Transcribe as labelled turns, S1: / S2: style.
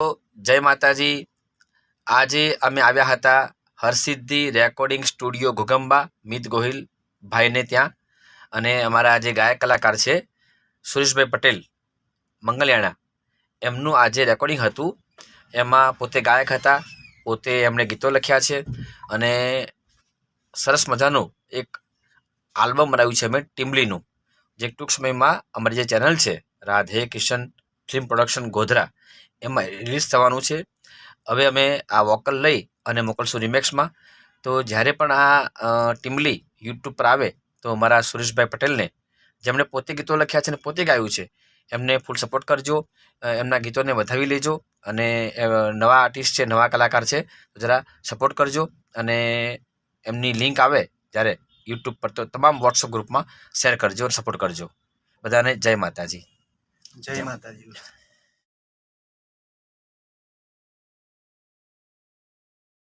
S1: જય માતાજી. આજે અમે આવ્યા હતા હરસિદ્ધિ રેકોર્ડિંગ સ્ટુડિયો ઘોગંબા મિત ગોહિલ ભાઈને ત્યાં. અને અમારા જે ગાયક કલાકાર છે, સુરેશભાઈ પટેલ, મંગલયાણા, એમનું આજે રેકોર્ડિંગ હતું. એમાં પોતે ગાયક હતા, પોતે એમણે ગીતો લખ્યા છે. અને સરસ મજાનું એક આલ્બમ બનાવ્યું છે અમે ટીમલીનું જે ટૂંક સમયમાં અમારી જે ચેનલ છે, રાધે કિશન ફિલ્મ પ્રોડક્શન ગોધરા એમાં રિલીઝ થવાનું છે. હવે અમે આ વોકલ લઈ અને મોકલશું રિમેક્સમાં તો જ્યારે પણ આ ટીમલી યુટ્યુબ પર આવે, તો મારા સુરેશભાઈ પટેલને, જેમણે પોતે ગીતો લખ્યા છે અને પોતે ગાયું છે, એમને ફૂલ સપોર્ટ કરજો. એમના ગીતોને વધાવી લેજો અને નવા આર્ટિસ્ટ છે, નવા કલાકાર છે, તો જરા સપોર્ટ કરજો અને એમની લિંક આવે જ્યારે યુટ્યુબ પર તો તમામ વોટ્સઅપ ગ્રુપમાં શેર કરજો અને સપોર્ટ કરજો. બધાને જય માતાજી.
S2: જય માતાજી.